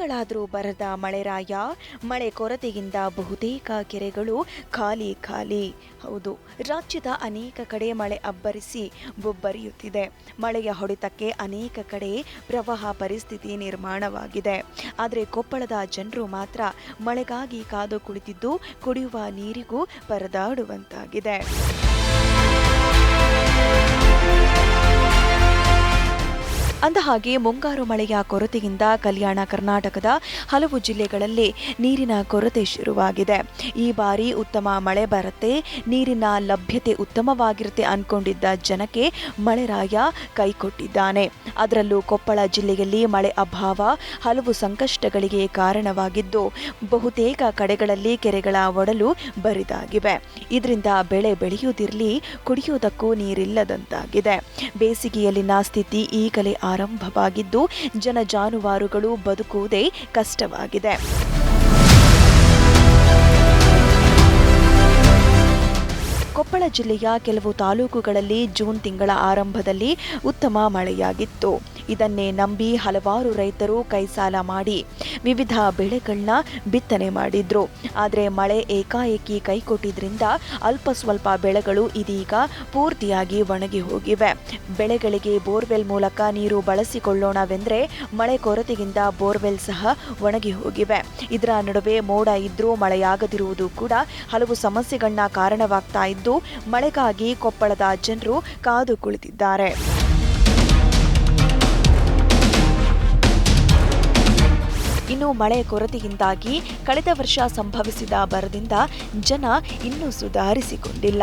ಅಷ್ಟಾದರೂ ಬರದ ಮಳೆರಾಯ, ಮಳೆ ಕೊರತೆಯಿಂದ ಬಹುತೇಕ ಕೆರೆಗಳು ಖಾಲಿ ಖಾಲಿ. ಹೌದು, ರಾಜ್ಯದ ಅನೇಕ ಕಡೆ ಮಳೆ ಅಬ್ಬರಿಸಿ ಬೊಬ್ಬರಿಯುತ್ತಿದೆ. ಮಳೆಯ ಹೊಡೆತಕ್ಕೆ ಅನೇಕ ಕಡೆ ಪ್ರವಾಹ ಪರಿಸ್ಥಿತಿ ನಿರ್ಮಾಣವಾಗಿದೆ. ಆದರೆ ಕೊಪ್ಪಳದ ಜನರು ಮಾತ್ರ ಮಳೆಗಾಗಿ ಕಾದು ಕುಳಿತಿದ್ದು ಕುಡಿಯುವ ನೀರಿಗೂ ಪರದಾಡುವಂತಾಗಿದೆ. ಅಂದಹಾಗೆ ಮುಂಗಾರು ಮಳೆಯ ಕೊರತೆಯಿಂದ ಕಲ್ಯಾಣ ಕರ್ನಾಟಕದ ಹಲವು ಜಿಲ್ಲೆಗಳಲ್ಲಿ ನೀರಿನ ಕೊರತೆ ಶುರುವಾಗಿದೆ. ಈ ಬಾರಿ ಉತ್ತಮ ಮಳೆ ಬರುತ್ತೆ. ನೀರಿನ ಲಭ್ಯತೆ ಉತ್ತಮವಾಗಿರುತ್ತೆ ಅನ್ಕೊಂಡಿದ್ದ ಜನಕ್ಕೆ ಮಳೆರಾಯ ಕೈಕೊಟ್ಟಿದ್ದಾನೆ ಅದರಲ್ಲೂ ಕೊಪ್ಪಳ ಜಿಲ್ಲೆಯಲ್ಲಿ ಮಳೆ ಅಭಾವ ಹಲವು ಸಂಕಷ್ಟಗಳಿಗೆ ಕಾರಣವಾಗಿದ್ದು, ಬಹುತೇಕ ಕಡೆಗಳಲ್ಲಿ ಕೆರೆಗಳ ಒಡಲು ಬರಿದಾಗಿವೆ. ಇದರಿಂದ ಬೆಳೆ ಬೆಳೆಯುವುದಿರಲಿ, ಕುಡಿಯುವುದಕ್ಕೂ ನೀರಿಲ್ಲದಂತಾಗಿದೆ. ಬೇಸಿಗೆಯಲ್ಲಿನ ಸ್ಥಿತಿ ಈಗಲೇ ಆರಂಭವಾಗಿದ್ದು, ಜನ ಜಾನುವಾರುಗಳು ಬದುಕುವುದೇ ಕಷ್ಟವಾಗಿದೆ. ಕೊಪ್ಪಳ ಜಿಲ್ಲೆಯ ಕೆಲವು ತಾಲೂಕುಗಳಲ್ಲಿ ಜೂನ್ ತಿಂಗಳ ಆರಂಭದಲ್ಲಿ ಉತ್ತಮ ಮಳೆಯಾಗಿತ್ತು. ಇದನ್ನೇ ನಂಬಿ ಹಲವಾರು ರೈತರು ಕೈಸಾಲ ಮಾಡಿ ವಿವಿಧ ಬೆಳೆಗಳನ್ನ ಬಿತ್ತನೆ ಮಾಡಿದ್ರು. ಆದರೆ ಮಳೆ ಏಕಾಏಕಿ ಕೈಕೊಟ್ಟಿದ್ರಿಂದ ಅಲ್ಪ ಸ್ವಲ್ಪ ಬೆಳೆಗಳು ಇದೀಗ ಪೂರ್ತಿಯಾಗಿ ಒಣಗಿ ಹೋಗಿವೆ. ಬೆಳೆಗಳಿಗೆ ಬೋರ್ವೆಲ್ ಮೂಲಕ ನೀರು ಬಳಸಿಕೊಳ್ಳೋಣವೆಂದರೆ ಮಳೆ ಕೊರತೆಯಿಂದ ಬೋರ್ವೆಲ್ ಸಹ ಒಣಗಿ ಹೋಗಿವೆ. ಇದರ ನಡುವೆ ಮೋಡ ಇದ್ರೂ ಮಳೆಯಾಗದಿರುವುದು ಕೂಡ ಹಲವು ಸಮಸ್ಯೆಗಳನ್ನ ಕಾರಣವಾಗ್ತಾ ಇದ್ದು ಮಳೆಗಾಗಿ ಕೊಪ್ಪಳದ ಜನರು ಕಾದು ಕುಳಿತಿದ್ದಾರೆ. ಇನ್ನು ಮಳೆ ಕೊರತೆಯಿಂದಾಗಿ ಕಳೆದ ವರ್ಷ ಸಂಭವಿಸಿದ ಬರದಿಂದ ಜನ ಇನ್ನೂ ಸುಧಾರಿಸಿಕೊಂಡಿಲ್ಲ.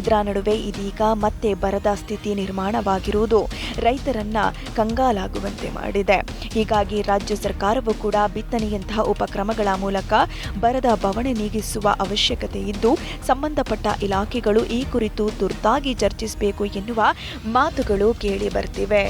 ಇದರ ನಡುವೆ ಇದೀಗ ಮತ್ತೆ ಬರದ ಸ್ಥಿತಿ ನಿರ್ಮಾಣವಾಗಿರುವುದು ರೈತರನ್ನ ಕಂಗಾಲಾಗುವಂತೆ ಮಾಡಿದೆ. ಹೀಗಾಗಿ ರಾಜ್ಯ ಸರ್ಕಾರವು ಕೂಡ ಬಿತ್ತನೆಯಂತಹ ಉಪಕ್ರಮಗಳ ಮೂಲಕ ಬರದ ಬವಣೆ ನೀಗಿಸುವ ಅವಶ್ಯಕತೆ ಇದ್ದು, ಸಂಬಂಧಪಟ್ಟ ಇಲಾಖೆಗಳು ಈ ಕುರಿತು ತುರ್ತಾಗಿ ಚರ್ಚಿಸಬೇಕು ಎನ್ನುವ ಮಾತುಗಳು ಕೇಳಿ ಬರ್ತಿವೆ.